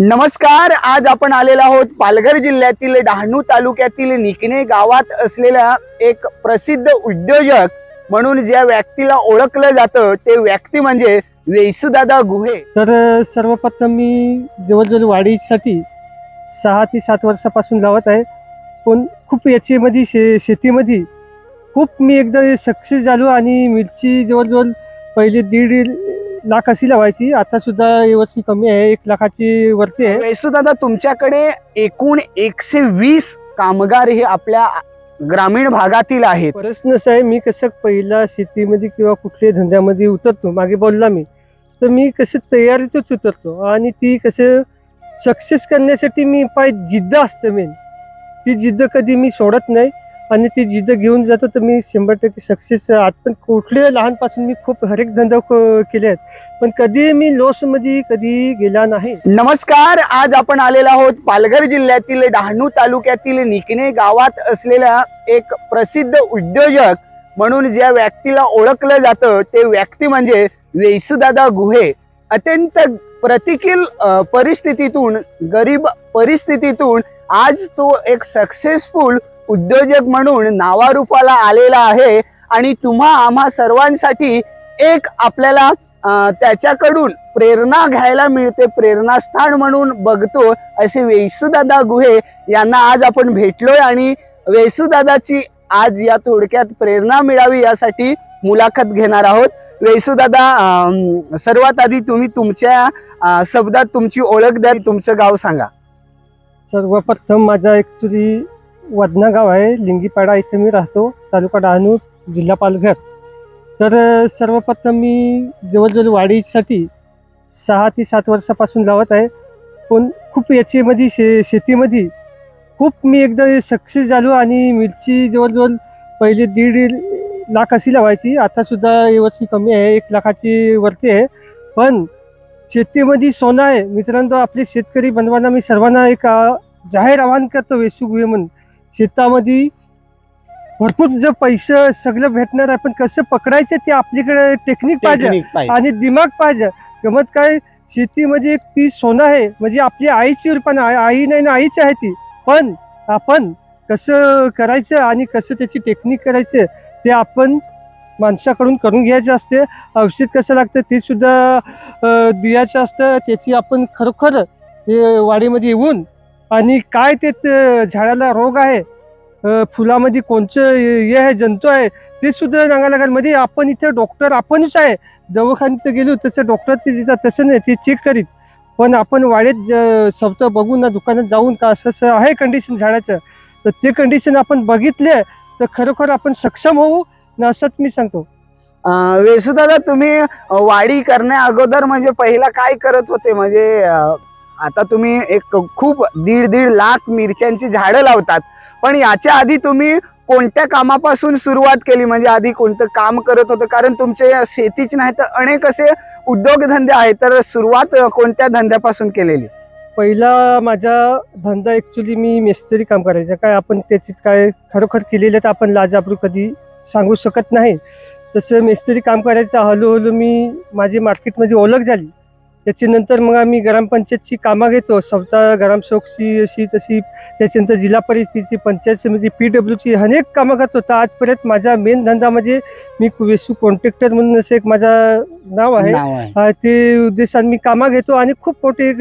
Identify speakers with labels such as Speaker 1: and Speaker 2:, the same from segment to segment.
Speaker 1: नमस्कार आज आपण आलेलो आहोत पालघर जिल्ह्यातील डहाणू तालुक्यातील निकणे गावात असलेल्या एक प्रसिद्ध उद्योजक म्हणून ज्या व्यक्तीला ओळखलं जातं ते व्यक्ती म्हणजे वेसुदादा गुहे.
Speaker 2: तर सर्वप्रथम मी जवळजवळ वाढीसाठी सहा ते सात वर्षापासून लावत आहे. पण खूप याच्यामध्ये शे शेतीमध्ये खूप मी एकदा सक्सेस झालो आणि मिरची जवळजवळ पहिले दीड लाख अशी लावायची. आता सुद्धा यावर्षी कमी आहे. एक लाखाची वरती आहे.
Speaker 1: वेसुदादा तुमच्याकडे एकूण एकशे वीस कामगार हे आपल्या ग्रामीण भागातील आहेत.
Speaker 2: प्रश्नच आहे मी कसं पहिला शेतीमध्ये किंवा कुठल्याही धंद्यामध्ये उतरतो मागे बोलला मी तर मी कसं तयारीतच उतरतो आणि ती कसं सक्सेस करण्यासाठी मी पाय जिद्द असतं मेन ती जिद्द कधी मी सोडत नाही. आणि ती जिद्द घेऊन जातो तर मी शंभर टक्के सक्सेस आज पण कुठले लहानपासून मी खूप हरेक धंदा केले आहेत. पण कधी मी लॉसमध्ये कधी गेला नाही.
Speaker 1: नमस्कार आज आपण आलेला आहोत पालघर जिल्ह्यातील डहाणू तालुक्यातील निकणे गावात असलेल्या एक प्रसिद्ध उद्योजक म्हणून ज्या व्यक्तीला ओळखलं जातं ते व्यक्ती म्हणजे वेसुदादा गुहे. अत्यंत प्रतिकूल परिस्थितीतून गरीब परिस्थितीतून आज तो एक सक्सेसफुल उद्योजक म्हणून नावारूपाला आलेला आहे आणि तुम्हा आम्हा सर्वांसाठी एक आपल्याला त्याच्याकडून प्रेरणा घ्यायला मिळते प्रेरणास्थान म्हणून बघतो असे वेसुदादा गुहे यांना आज आपण भेटलोय आणि वेसुदादाची आज या थोडक्यात प्रेरणा मिळावी यासाठी मुलाखत घेणार आहोत. वेसुदादा सर्वात आधी तुम्ही तुमच्या शब्दात तुमची ओळख द्या तुमचं गाव सांगा.
Speaker 2: सर्वप्रथम माझा ॲक्च्युली वदना गाव आहे लिंगीपाडा इथे मी राहतो तालुका डहाणू जिल्हा पालघर. तर सर्वप्रथम मी जवळजवळ वाढीसाठी सहा ते सात वर्षापासून लावत आहे. पण खूप याच्यामध्ये शे शेतीमध्ये खूप मी एकदा सक्सेस झालो आणि मिरची जवळजवळ पहिले दीड लाख अशी लावायची. आतासुद्धा यावर्षी कमी आहे एक लाखाची वरती आहे. पण शेतीमध्ये सोनं आहे. मित्रांनो आपले शेतकरी बनवाना मी सर्वांना एक जाहीर आवाहन करतो वेसू म्हणून शेतामध्ये भरपूर जे पैसे सगळं भेटणार आहे पण कसं पकडायचं ते आपल्याकडे टेक्निक पाहिजे. आणि दिमाग पाहिजे. गमत काय शेतीमध्ये एक ती सोनं आहे म्हणजे आपली आईची पण आई नाही ना आईच आहे ती. पण आपण कसं करायचं आणि कसं त्याची टेक्निक करायचं ते आपण माणसाकडून करून घ्यायचं असते. औषध कसं लागतं ते सुद्धा द्यायचं असतं. त्याची आपण खरोखर ते वाडीमध्ये येऊन आणि काय ते झाडाला रोग आहे फुलामध्ये कोणचं हे आहे जंतू आहे ते सुद्धा सांगायला लागेल. म्हणजे आपण इथे डॉक्टर आपणच आहे. दवाखान्यात गेलो तसं डॉक्टर ते देतात तसं नाही ते चेक करीत. पण आपण वाड्यात ज- सवत बघून ना दुकानात जाऊन का असं असं आहे कंडिशन झाडाचं? तर ते कंडिशन आपण बघितले तर खरोखर आपण सक्षम होऊ ना असंच मी सांगतो.
Speaker 1: वेसुदादा तुम्ही वाढी करण्या अगोदर म्हणजे पहिला काय करत होते? म्हणजे आता तुम्ही एक खूप दीड दीड लाख मिरच्यांची झाडं लावतात. पण याच्या आधी तुम्ही कोणत्या कामापासून सुरुवात केली? म्हणजे आधी कोणतं काम करत होतं? कारण तुमचे शेतीच नाही तर अनेक असे उद्योगधंदे आहेत. तर सुरुवात कोणत्या धंद्यापासून केलेली?
Speaker 2: पहिला माझा धंदा ॲक्च्युली मी मिस्त्री काम करायचं. काय आपण त्याची काय खरोखर केलेलं तर आपण लाजाबरू कधी सांगू शकत नाही. तसं मिस्त्री काम करायचं हळूहळू मी माझी मार्केटमध्ये ओळख झाली. त्याच्यानंतर मग आम्ही ग्रामपंचायतची कामं घेतो. स्वतः ग्रामसेवकची अशी तशी. त्याच्यानंतर जिल्हा परिषदेची पंचायत समिती पी डब्ल्यूची अनेक कामं करतो तर आजपर्यंत माझा मेन धंदा म्हणजे मी वेसू कॉन्ट्रॅक्टर म्हणून असं एक माझा नाव आहे. ते उद्देशाने मी कामं घेतो आणि खूप मोठे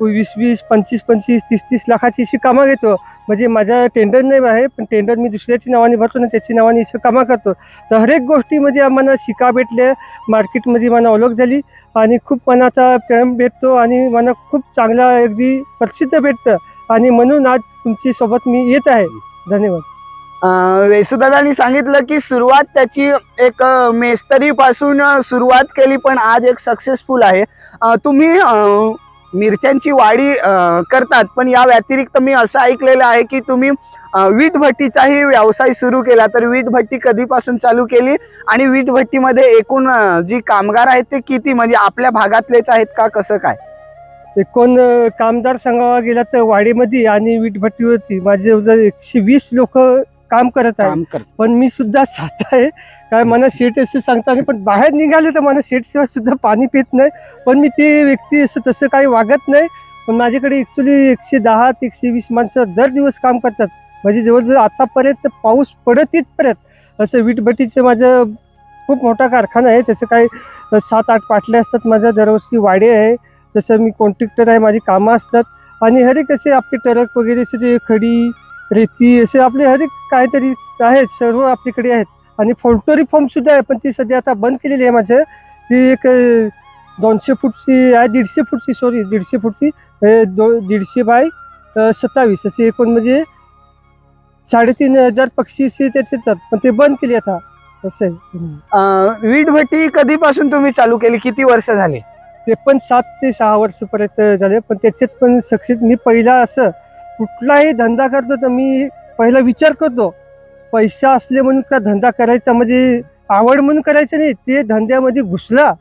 Speaker 2: वीस वीस पंचवीस पंचवीस तीस तीस लाखाची अशी कामं घेतो. म्हणजे माझा टेंडर नाही आहे पण टेंडर मी दुसऱ्याची नावाने भरतो ना त्याची नावाने असं कामं करतो. तर हरेक म्हणजे आम्हाला शिका भेटले मार्केटमध्ये मला ओळख झाली आणि खूप मला आता प्रेम भेटतो आणि मला खूप चांगला अगदी प्रसिद्ध भेटतं. आणि म्हणून आज तुमची सोबत मी येत आहे. धन्यवाद.
Speaker 1: वेसुदादानी सांगितलं की सुरुवात त्याची एक मेस्तरीपासून सुरुवात केली पण आज एक सक्सेसफुल आहे. तुम्ही मिरच्यांची वाढी करतात. पण या व्यतिरिक्त मी असं ऐकलेलं आहे की तुम्ही वीटभट्टीचाही व्यवसाय सुरू केला. तर वीटभट्टी कधीपासून चालू केली? आणि वीटभट्टीमध्ये एकूण जी कामगार आहेत ते किती? म्हणजे आपल्या भागातलेच आहेत का? कसं काय?
Speaker 2: एकूण कामगार कामदार सांगावा गेला तर वाडीमध्ये आणि वीटभट्टीवरती. माझे जर एकशे वीस लोक काम करत आहे.
Speaker 1: काम
Speaker 2: पण मी सुद्धा साधा आहे. काय मला शेट असे सांगताना पण बाहेर निघाले तर मला शेट शिवाय सुद्धा पाणी पित नाही. पण मी ते व्यक्ती असं तसं काही वागत नाही. पण माझ्याकडे ऍक्च्युली एकशे दहा ते एकशे वीस माणसं दर दिवस काम करतात. म्हणजे जवळजवळ आतापर्यंत पाऊस पडत इथपर्यंत. असं वीटभट्टीचं माझं खूप मोठा कारखाना आहे. त्याचं काही सात आठ पाटले असतात. माझ्या दरवर्षी वाडे आहे. तसं मी कॉन्ट्रॅक्टर आहे. माझी कामं असतात. आणि हर एक असे आपले ट्रक वगैरे असे ते खडी रेती असे आपले हर एक काहीतरी आहेत सर्व आपल्याकडे आहेत. आणि पोल्ट्री फार्म सुद्धा आहे पण ती सध्या आता बंद केलेली आहे माझं. ती एक दोनशे फूटची आहे दीडशे फूटची सॉरी दीडशे फूटची. दो दीडशे बाय सत्तावीस. असे एकूण म्हणजे साडेतीन हजार पक्षी असे त्याचे येतात पण ते बंद केले आता. असं आहे.
Speaker 1: अं, वीट भट्टी कधीपासून तुम्ही चालू केली? किती वर्ष झाले?
Speaker 2: ते पण सात ते सहा वर्षपर्यंत झाले पण त्याच्यात पण सक्सेस मी पहिला असं कुठलाही धंदा करतो तर मी पहिला विचार करतो पैसा असले म्हणून का धंदा करायचा? म्हणजे आवड म्हणून करायचं नाही ते धंद्यामध्ये घुसला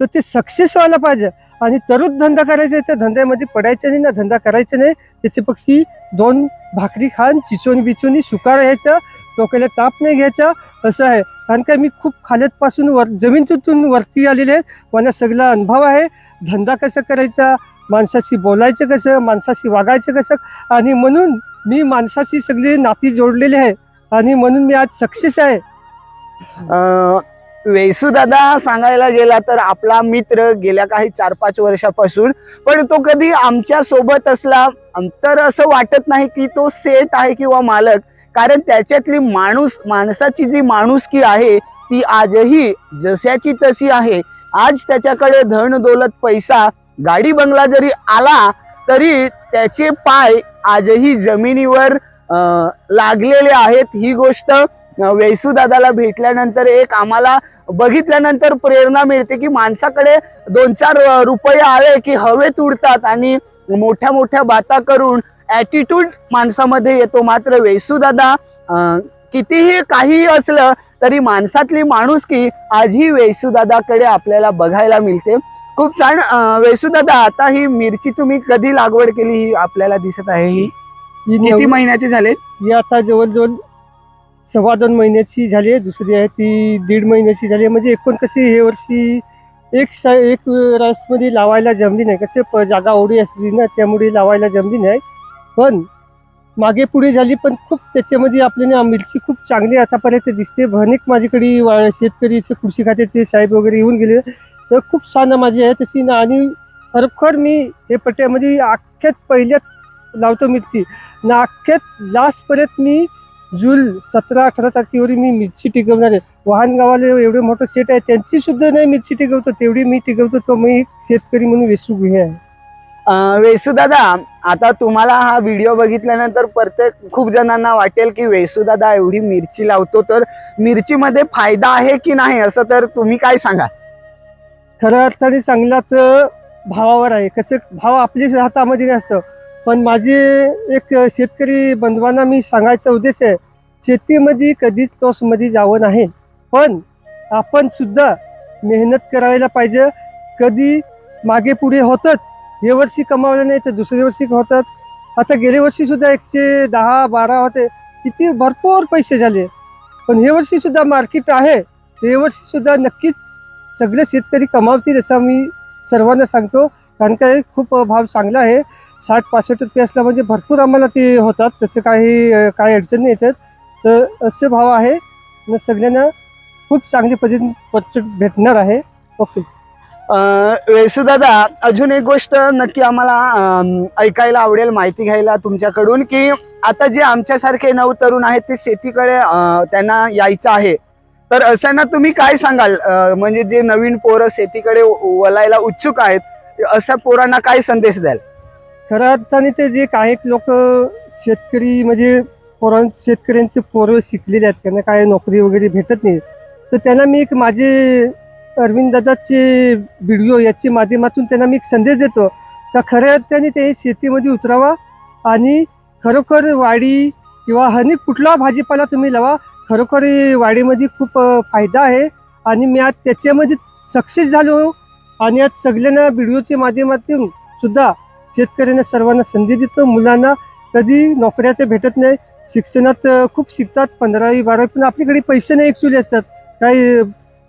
Speaker 2: तर ते सक्सेस व्हायला पाहिजे. आणि तरच धंदा करायचा आहे तर धंद्यामध्ये पडायचं नाही ना धंदा करायचा नाही. त्याचे पक्षी दोन भाकरी खान चिचून बिचोनी सुकार यायचं डोक्याला ताप नाही घ्यायचा असं आहे. कारण का मी खूप खालतपासून वर जमीन वरती आलेले आहेत मला सगळा अनुभव आहे. धंदा कसा करायचा? माणसाशी बोलायचं कसं माणसाशी वागायचं कसं? आणि म्हणून मी माणसाशी सगळे नाती जोडलेले आहे. आणि म्हणून मी आज सक्सेस आहे.
Speaker 1: वेसू दादा सांगायला गेला तर आपला मित्र गेल्या काही चार पाच वर्षापासून पण तो कधी आमच्यासोबत असला तर असं वाटत नाही की तो सेट आहे किंवा मालक. कारण त्याच्यातली माणूस माणसाची जी माणुसकी आहे ती आजही जशाची तशी आहे. आज त्याच्याकडे धन दौलत पैसा गाडी बंगला जरी आला तरी त्याचे पाय आजही जमिनीवर लागलेले आहेत. ही गोष्ट वेसू दादाला भेटल्यानंतर एक आम्हाला बघितल्यानंतर प्रेरणा मिळते की माणसाकडे दोन चार रुपये आले की हवेत उडतात आणि मोठ्या मोठ्या बाता करून ॲटिट्यूड माणसामध्ये येतो. मात्र वेसू दादा कितीही काहीही असलं तरी माणसातली माणूस की आजही वेसू दादाकडे आपल्याला बघायला मिळते. खूप छान. वेसू दादा आता ही मिरची तुम्ही कधी लागवड केली ही आपल्याला दिसत आहे ही?
Speaker 2: ही
Speaker 1: किती
Speaker 2: नवी-
Speaker 1: महिन्याची झाले
Speaker 2: ही आता जवळजवळ सव्वा दोन महिन्याची झाली आहे. दुसरी आहे ती दीड महिन्याची झाली आहे. म्हणजे एकूण कशी हे वर्षी एक सा एक रासमध्ये लावायला जमली नाही. कसे प जागा ओढी असली ना त्यामुळे लावायला जमली नाही. पण मागे पुढे झाली पण खूप त्याच्यामध्ये आपल्याला मिरची खूप चांगली आतापर्यंत दिसते. अनेक माझ्याकडे वा- शेतकरी असे कृषी खात्याचे साहेब वगैरे येऊन गेले. तर खूप छान माझी आहे तशी ना आणि खरोखर मी हे पट्ट्यामध्ये म्हणजे अख्ख्यात पहिल्यात लावतो मिरची. ना अख्ख्यात लास्टपर्यंत मी जून सतरा अठरा तारखेवर मी मिरची टिकवणार आहे. वाहन गावाला एवढे मोठं शेत आहे त्यांची सुद्धा नाही मिरची टिकवतो तेवढी मी टिकवतो तो मी शेतकरी म्हणून वेसू हे आहे.
Speaker 1: वेसू दादा आता तुम्हाला हा व्हिडिओ बघितल्यानंतर प्रत्येक खूप जणांना वाटेल की वेसू दादा एवढी मिरची लावतो तर मिरचीमध्ये फायदा आहे की नाही असं तर तुम्ही काय सांगा
Speaker 2: खऱ्या अर्थाने चांगला तर भावावर आहे. कसं भाव आपल्या हातामध्ये नसतं. पण माझे एक शेतकरी बंधवांना मी सांगायचा उद्देश आहे शेतीमध्ये कधीच टॉसमध्ये जावं नाही. पण आपण सुद्धा मेहनत करायला पाहिजे. कधी मागे पुढे होतच हे वर्षी कमावलं नाही तर दुसऱ्या वर्षी होतात. आता गेल्या वर्षी सुद्धा एकशे दहा बारा होते. किती भरपूर पैसे झाले. पण हे वर्षी सुद्धा मार्केट आहे. हे वर्षी सुद्धा नक्कीच सगळे शेतकरी कमावतील असं मी सर्वांना सांगतो. कारण काय खूप भाव चांगला आहे. साठ पासष्ट रुपये असला म्हणजे भरपूर आम्हाला ते होतात. तसं काही काही अडचण नाही येतात तर असे भाव आहे. सगळ्यांना खूप चांगली पद्धतीने पर्सेंट भेटणार आहे. ओके.
Speaker 1: अं, दादा अजून एक गोष्ट नक्की आम्हाला ऐकायला आवडेल माहिती घ्यायला तुमच्याकडून की आता जे आमच्यासारखे नऊ तरुण आहेत ते शेतीकडे त्यांना यायचं आहे. तर अशांना तुम्ही काय सांगाल? म्हणजे जे नवीन पोरं शेतीकडे वलायला उत्सुक आहेत अशा पोरांना काय संदेश द्याल?
Speaker 2: खऱ्या अर्थाने ते जे काही लोक शेतकरी म्हणजे पोरां शेतकऱ्यांचे पोरं शिकलेले आहेत त्यांना काय नोकरी वगैरे भेटत नाही. तर त्यांना मी एक माझे अरविंद दादाचे व्हिडिओ याच्या माध्यमातून त्यांना मी एक संदेश देतो. तर खऱ्या अर्थाने ते शेतीमध्ये उतरावा आणि खरोखर वाडी किंवा हनी कुठला भाजीपाला तुम्ही लावा खरोखर हे वाडीमध्ये खूप फायदा आहे. आणि मी आज त्याच्यामध्ये सक्सेस झालो आणि आज सगळ्यांना व्हिडिओच्या माध्यमातून सुद्धा शेतकऱ्यांना सर्वांना संधी देतो. मुलांना कधी नोकऱ्या तर भेटत नाही. शिक्षणात खूप शिकतात. पंधरावी बारावी पण आपल्याकडे पैसे नाही ॲक्च्युली असतात. काही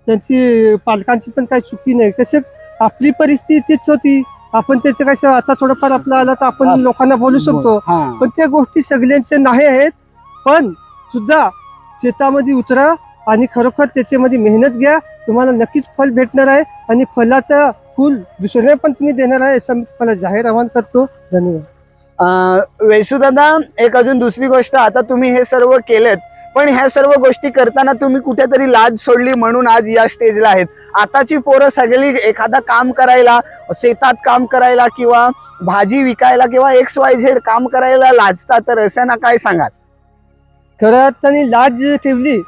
Speaker 2: त्यांची पालकांची पण काही चुकी नाही. कसं आपली परिस्थिती तीच होती. आपण त्याचं कसं आता थोडंफार आपलं आलं तर आपण
Speaker 1: आप-
Speaker 2: लोकांना बोलू. शकतो.
Speaker 1: हा.
Speaker 2: पण त्या गोष्टी सगळ्यांच्या नाही आहेत. पण सुद्धा शेतामध्ये उतरा आणि खरोखर त्याच्यामध्ये मेहनत घ्या. तुम्हाला नक्कीच फल भेटणार आहे आणि फलाचं फुल दुसऱ्याला पण तुम्ही देणार आहे असं मी तुम्हाला जाहीर आवाहन करतो. धन्यवाद.
Speaker 1: वेसुदादा एक अजून दुसरी गोष्ट आता तुम्ही हे सर्व केलेत पण ह्या सर्व गोष्टी करताना तुम्ही कुठेतरी लाज सोडली म्हणून आज या स्टेजला आहेत. आताची पोरं सगळी एखादा काम करायला शेतात काम करायला किंवा भाजी विकायला किंवा एक्स वाय झेड काम करायला लाजतात तर असं ना काय सांगाल?
Speaker 2: खरं अर्थाने लाज ठेवली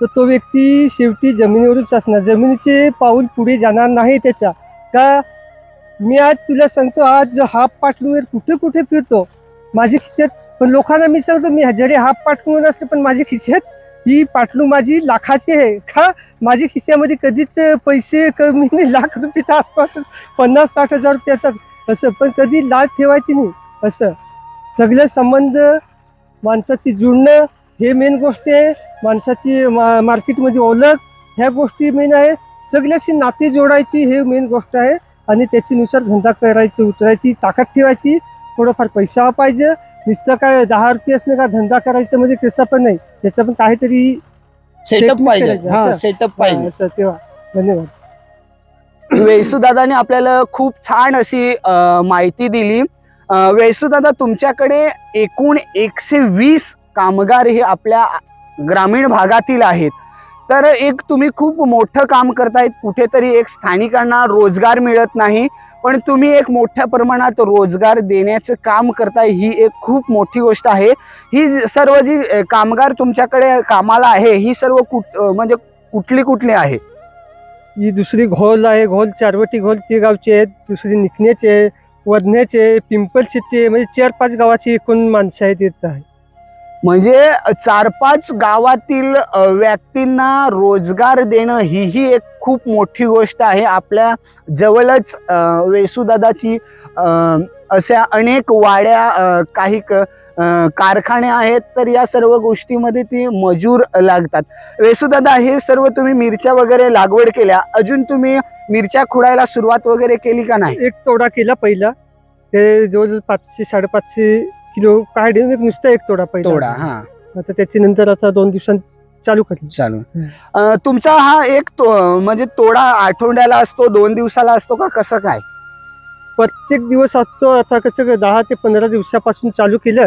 Speaker 2: तर तो व्यक्ती शेवटी जमिनीवरच असणार. जमिनीचे पाऊल पुढे जाणार नाही त्याचा. का? मी आज तुला सांगतो आज हाफ पाटलूवर कुठे कुठे फिरतो? माझी खिशात पण लोकांना मी सांगतो मी जरी हाफ पाटलूवर असते पण माझी खिशात ही पाटलू माझी लाखाची आहे. का? माझ्या खिशामध्ये कधीच पैसे कमी नाही लाख रुपयाचा आसपास पन्नास साठ हजार रुपयाचा असं पण कधी लाज ठेवायची नाही. असं. सगळे संबंध माणसाची जुळणं हे मेन गोष्ट आहे माणसाची मा मार्केटमध्ये ओळख ह्या गोष्टी मेन आहे. सगळ्याशी नाते जोडायची हे मेन गोष्ट आहे आणि त्याच्यानुसार धंदा करायची उतरायची ताकद ठेवायची. थोडंफार पैसा पाहिजे. नुसतं काय दहा रुपये असणे का धंदा करायचं म्हणजे कसं पण नाही. त्याचं पण काहीतरी
Speaker 1: सेटअप पाहिजे. हा. सेटअप पाहिजे.
Speaker 2: असं तेव्हा. धन्यवाद.
Speaker 1: वेसुदादाने आपल्याला खूप छान अशी माहिती दिली. वेसुदादा तुमच्याकडे एकूण एकशे वीस कामगार हे आपल्या ग्रामीण भागातील आहेत. तर एक तुम्ही खूप मोठं काम करतायत कुठेतरी एक स्थानिकांना रोजगार मिळत नाही पण तुम्ही एक मोठ्या प्रमाणात रोजगार देण्याचं काम करताय ही एक खूप मोठी गोष्ट आहे. ही सर्व जी कामगार तुमच्याकडे कामाला आहे ही सर्व कुठ म्हणजे कुठली कुठली आहे?
Speaker 2: ही दुसरी घोल आहे घोल चारवटी घोल ती गावची आहेत दुसरी निकण्याची आहे वधण्याचे आहे म्हणजे चार पाच गावाची एकूण माणसं आहेत येत आहे
Speaker 1: म्हणजे चार पाच गावातील व्यक्तींना रोजगार देणं ही ही एक खूप मोठी गोष्ट आहे. आपल्या जवळच वेसुदादाची अशा अनेक वाड्या काही क- कारखाने आहेत तर या सर्व गोष्टीमध्ये ती मजूर लागतात. वेसुदादा हे सर्व तुम्ही मिरच्या वगैरे लागवड केल्या. अजून तुम्ही मिरच्या खुडायला सुरुवात वगैरे केली का नाही?
Speaker 2: एक तोडा केला पहिला. ते जवळजवळ पाचशे साडेपाचशे किलो एक नुसता एक तोडा पहिला.
Speaker 1: हा.
Speaker 2: आता त्याच्यानंतर आता दोन दिवसांत चालू करतो
Speaker 1: चालू. अ, तुमचा हा एक तो म्हणजे तोडा आठवड्याला असतो दोन दिवसाला असतो का कसं काय?
Speaker 2: प्रत्येक दिवस असतो आता कसं ग, दहा ते पंधरा दिवसापासून चालू केलं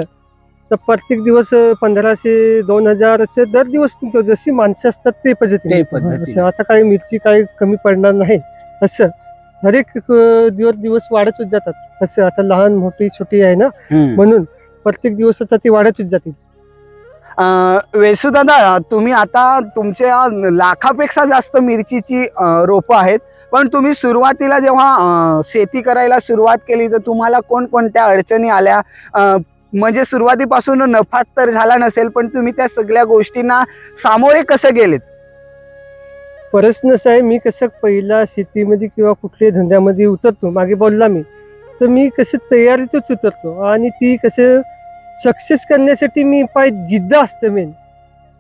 Speaker 2: तर प्रत्येक दिवस अं, पंधराशे दोन हजार असे दर दिवस निघतो. जशी माणसं असतात ते पद्धतीने.
Speaker 1: ते पद्धतीने.
Speaker 2: असं आता काही मिरची काही कमी पडणार नाही असं. हरेक अं, दिवस दिवस वाढतच जातात असं आता लहान मोठी छोटी आहे ना म्हणून. प्रत्येक दिवस आता ती वाढतच जातील
Speaker 1: वेसुदादा तुम्ही आता तुमच्या लाखापेक्षा जास्त मिरचीची रोपं आहेत. पण तुम्ही सुरुवातीला जेव्हा शेती करायला सुरुवात केली तर तुम्हाला कोणकोणत्या अडचणी आल्या? म्हणजे सुरुवातीपासून नफा तर झाला नसेल पण तुम्ही त्या सगळ्या गोष्टींना सामोरे कसं गेलेत?
Speaker 2: प्रश्नच आहे मी कसं पहिला शेतीमध्ये किंवा कुठल्याही धंद्यामध्ये उतरतो मागे बोलला मी तर मी कसं तयारीतच उतरतो आणि ती कसं सक्सेस करण्यासाठी मी पाय जिद्द असतं मेन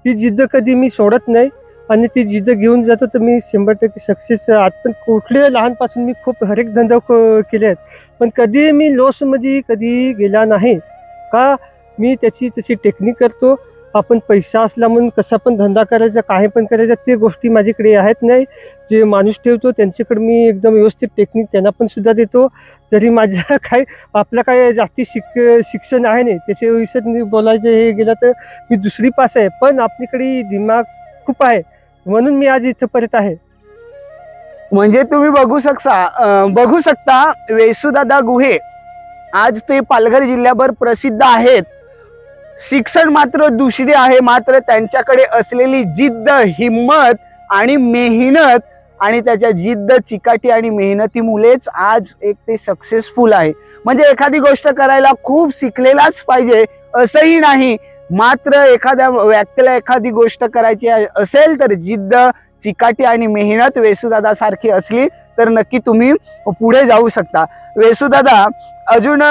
Speaker 2: ती जिद्द कधी मी सोडत नाही आणि ती जिद्द घेऊन जातो तर मी शंभर टक्के सक्सेस आज पण कुठले लहानपासून मी खूप हरेक धंदा क- केले आहेत. पण कधी मी लॉसमध्ये कधी गेला नाही. का मी त्याची तशी टेक्निक करतो? आपण पैसा असला म्हणून कसा पण धंदा करायचा काही पण करायचा ते गोष्टी माझ्याकडे आहेत नाही. जे माणूस ठेवतो त्यांच्याकडे मी एकदम व्यवस्थित टेक्निक त्यांना पण सुद्धा देतो. जरी माझ्या काय आपलं काय जास्ती शिक शिक्षण आहे नाही त्याच्या विषयात बोलायचं हे गेलं तर मी दुसरी पास आहे. पण आपल्याकडे दिमाग खूप आहे. म्हणून मी आज इथं परत आहे.
Speaker 1: म्हणजे तुम्ही बघू शकता बघू शकता वेसुदादा गुहे. आज ते पालघर जिल्ह्याभर प्रसिद्ध आहेत. शिक्षण मात्र दुसरे आहे मात्र त्यांच्याकडे असलेली जिद्द हिम्मत आणि मेहनत आणि त्याच्या जिद्द चिकाटी आणि मेहनतीमुळेच आज एक ते सक्सेसफुल आहे. म्हणजे एखादी गोष्ट करायला खूप शिकलेलाच पाहिजे असंही नाही. मात्र एखाद्या व्यक्तीला एखादी गोष्ट करायची असेल तर जिद्द चिकाटी आणि मेहनत वेसुदादा सारखी असली तर नक्की तुम्ही पुढे जाऊ शकता. वेसुदादा अजून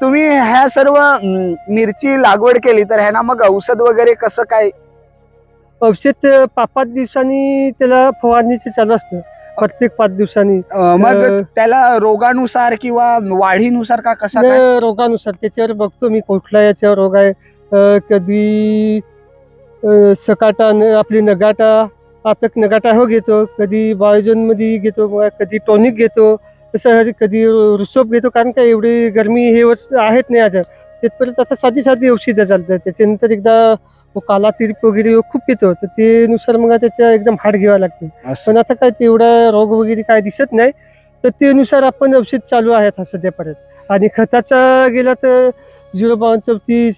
Speaker 1: तुम्ही ह्या सर्व मिरची लागवड केली तर ह्यांना मग औषध वगैरे कसं काय?
Speaker 2: औषध पाच पाच दिवसांनी त्याला फवारणीचं चालू असतं. प्रत्येक पाच दिवसांनी.
Speaker 1: मग त्याला रोगानुसार किंवा वाढीनुसार का कसा
Speaker 2: रोगानुसार. त्याच्यावर बघतो मी कुठला याच्यावर रोग आहे. कधी सकाटा आपली नगाटा आतक नगाटा हो घेतो कधी बायोजनमध्ये घेतो मग कधी टॉनिक घेतो तसं हरी- कधी रुसोप घेतो कारण का एवढी गरमी हे वर्ष आहेत नाही आज तिथपर्यंत आता साधी साधी औषधं चालतात. त्याच्यानंतर एकदा काला तिरीप वगैरे खूप येतो तर ते नुसार मग त्याच्या एकदम हाड घ्यावं लागते. पण आता काय तेवढा रोग वगैरे काय दिसत नाही. तर त्यानुसार आपण औषध चालू आहेत हा सध्यापर्यंत. आणि खताचा गेला तर झिरो बावन्न चौतीस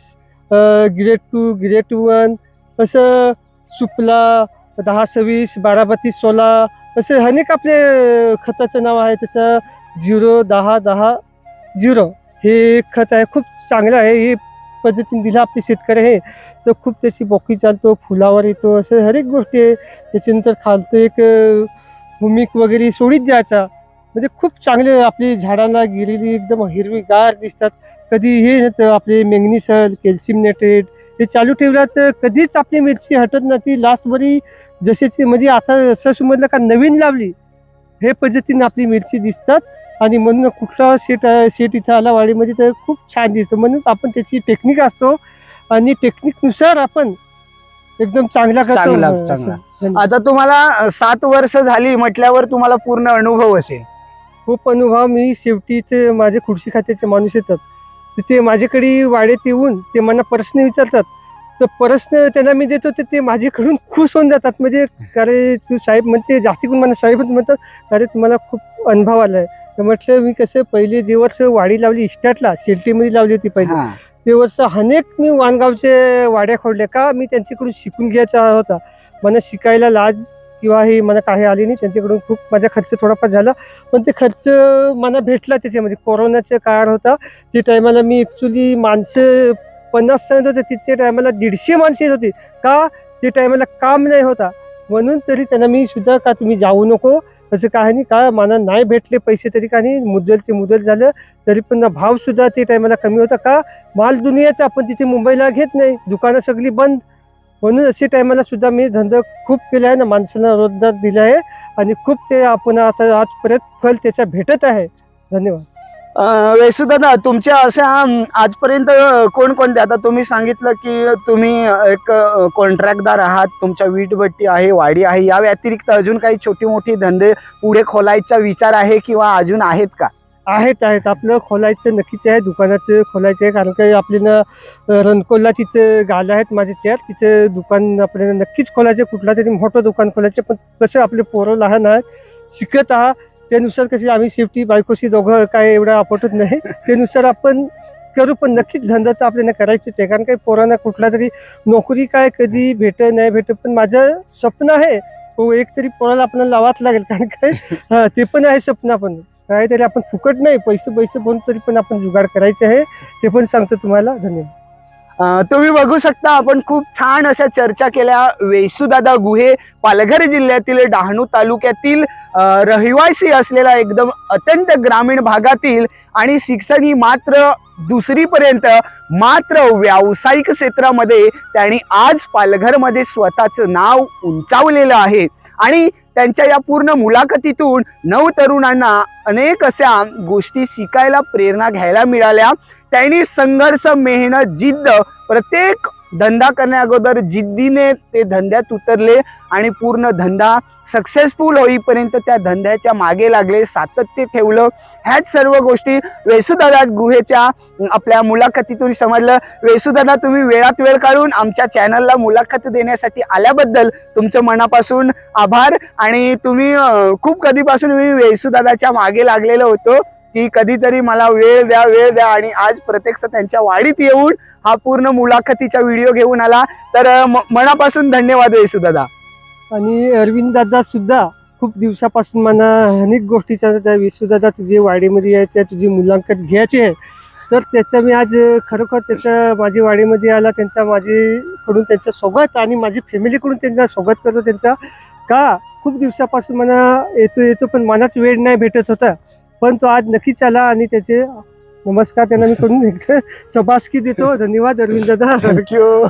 Speaker 2: ग्रेड टू ग्रेड वन असं सुपला दहा सव्वीस बारा बत्तीस सोळा असे अनेक आपले खताचं नाव आहे. तसं झिरो दहा दहा झिरो हे खत आहे. खूप चांगलं आहे. हे पद्धतीने दिलं आपले शेतकरी आहे. तर खूप त्याची बोकी चालतो फुलावर येतो असं हर एक गोष्टी आहे. त्याच्यानंतर खालतो एक भूमिक वगैरे सोडीत जायचा. म्हणजे खूप चांगले आपली झाडांना गिरेली एकदम हिरवीगार दिसतात. कधी हे आपले मॅग्नेशियम कॅल्शियम नेट्रेट हे चालू ठेवलं तर कधीच आपली मिरची हटत नाही ती लास्ट बरी जशाची म्हणजे आता असं समजलं का नवीन लावली हे पद्धतीने आपली मिरची दिसतात. आणि म्हणून कुठला शेट शेट इथं आला वाडीमध्ये तर खूप छान दिसतो. म्हणून आपण त्याची टेक्निक असतो. आणि टेक्निकनुसार आपण एकदम चांगला
Speaker 1: चांगला-. आता तुम्हाला सात वर्ष झाली म्हटल्यावर तुम्हाला पूर्ण अनुभव असेल.
Speaker 2: खूप अनुभव. मी शेवटी ते माझे खुर्शी खात्याचे माणूस येतात. ते माझ्याकडे वाड्यात येऊन ते मला प्रश्न विचारतात. तर प्रश्न त्यांना मी देतो तर ते माझ्याकडून खुश होऊन जातात. म्हणजे अरे तू साहेब म्हणते जास्ती करून मला साहेबच म्हणतात अरे तुम्हाला खूप अनुभव आलाय. तर म्हटलं मी कसं पहिले जे वर्ष वाडी लावली इस्टाटला शेल्टीमध्ये लावली होती पहिले. ते वर्ष अनेक मी वाणगावचे वाड्या खोडल्या. का? मी त्यांच्याकडून शिकून घ्यायचा होता. मला शिकायला लाज किंवा हे मला काही आली नाही त्यांच्याकडून खूप माझा खर्च थोडाफार झाला. पण ते खर्च मला भेटला त्याच्यामध्ये. कोरोनाचा काळ होता. ते टायमाला मी ॲक्च्युली माणसं पन्नास सांगत होते. तिथे टायमाला दीडशे माणसं येत होती. का? ते टायमाला काम नाही होता. म्हणून तरी त्यांना मी सुद्धा का तुम्ही जाऊ नको? असं काही नाही. का? मला नाही भेटले पैसे तरी का नाही? मुदलचे मुदल झालं. तरी पण भावसुद्धा ते टायमाला कमी होता. का? माल दुनियाचा. आपण तिथे मुंबईला घेत नाही. दुकानं सगळी बंद. म्हणून अशी टायमाला सुद्धा मी धंदा खूप केला आहे ना माणसांना रोजगार दिला आहे आणि खूप ते आपण आता आजपर्यंत फल त्याचा भेटत आहे. धन्यवाद.
Speaker 1: अं, वेसुदादा तुमच्या अशा आजपर्यंत कोणकोणते आता तुम्ही सांगितलं की तुम्ही एक कॉन्ट्रॅक्टदार आहात तुमच्या वीटभट्टी आहे वाडी आहे. या व्यतिरिक्त अजून काही छोटी मोठी धंदे पुढे खोलायचा विचार आहे किंवा अजून आहेत का?
Speaker 2: आहेत आहेत. आपलं खोलायचं नक्कीच आहे दुकानाचं खोलायचं आहे. कारण काही आपल्याला रणकोलला तिथं गाले आहेत माझे चेअर. तिथे दुकान आपल्याला नक्कीच खोलायचं कुठला तरी मोठं दुकान खोलायचं. पण कसं आपले पोरं लहान आहेत शिकत आहात त्यानुसार कशी आम्ही शेफ्टी बायकोशी दोघं काय एवढं आपटत नाही. त्यानुसार आपण करू पण नक्कीच धंदा तर आपल्याला करायचंच आहे. कारण काही पोरांना कुठला तरी नोकरी काय कधी भेट नाही भेट. पण माझं स्वप्न आहे हो एक तरी पोराला आपल्याला लावाच लागेल. कारण काय ते पण आहे स्वप्न पण काहीतरी आपण फुकट नाही पैसे पैसे बनून तरी पण आपण जुगाड करायचे आहे. ते पण सांगतो तुम्हाला. धन्यवाद.
Speaker 1: तुम्ही बघू शकता आपण खूप छान अशा चर्चा केल्या. वेसुदादा गुहे पालघर जिल्ह्यातील डहाणू तालुक्यातील रहिवासी असलेला एकदम अत्यंत ग्रामीण भागातील आणि शिक्षण ही मात्र दुसरीपर्यंत मात्र व्यावसायिक क्षेत्रामध्ये त्यांनी आज पालघरमध्ये स्वतःचं नाव उंचावलेलं आहे. आणि त्यांच्या या पूर्ण मुलाखतीतून नऊ तरुणांना अनेक अशा गोष्टी शिकायला प्रेरणा घ्यायला मिळाल्या. त्यांनी संघर्ष मेहनत जिद्द प्रत्येक धंदा करण्या अगोदर जिद्दीने ते धंद्यात उतरले आणि पूर्ण धंदा सक्सेसफुल होईपर्यंत त्या धंद्याच्या मागे लागले सातत्य ठेवलं. ह्याच सर्व गोष्टी वेसुदादा गुहेच्या आपल्या मुलाखतीतून समजलं. वेसुदादा तुम्ही वेळात वेळ काढून आमच्या चॅनलला मुलाखत देण्यासाठी आल्याबद्दल तुमचं मनापासून आभार. आणि तुम्ही खूप कधीपासून मी वेसुदादाच्या मागे लागलेलो होतो. की कधीतरी मला वेळ द्या वेळ द्या. आणि आज प्रत्यक्ष त्यांच्या वाडीत येऊन हा पूर्ण मुलाखतीचा व्हिडिओ घेऊन आला. तर म- मनापासून धन्यवाद वेसुदादा
Speaker 2: आणि अरविंद दादा सुद्धा खूप दिवसापासून मला अनेक गोष्टीचा विसू दादा तुझी वाडीमध्ये यायचं आहे तुझी मुलांकन घ्यायची आहे. तर त्याचा मी आज खरोखर त्याचा माझी वाडीमध्ये आला त्यांचा माझीकडून त्यांचं स्वागत आणि माझी फॅमिलीकडून त्यांचा स्वागत करतो त्यांचा. का? खूप दिवसापासून मला येतो येतो पण मलाच वेळ नाही भेटत होता. पण तो आज नक्कीच आला आणि त्याचे नमस्कार त्यांना मी करून एकदा देतो. धन्यवाद अरविंद दादा.
Speaker 1: थँक्यू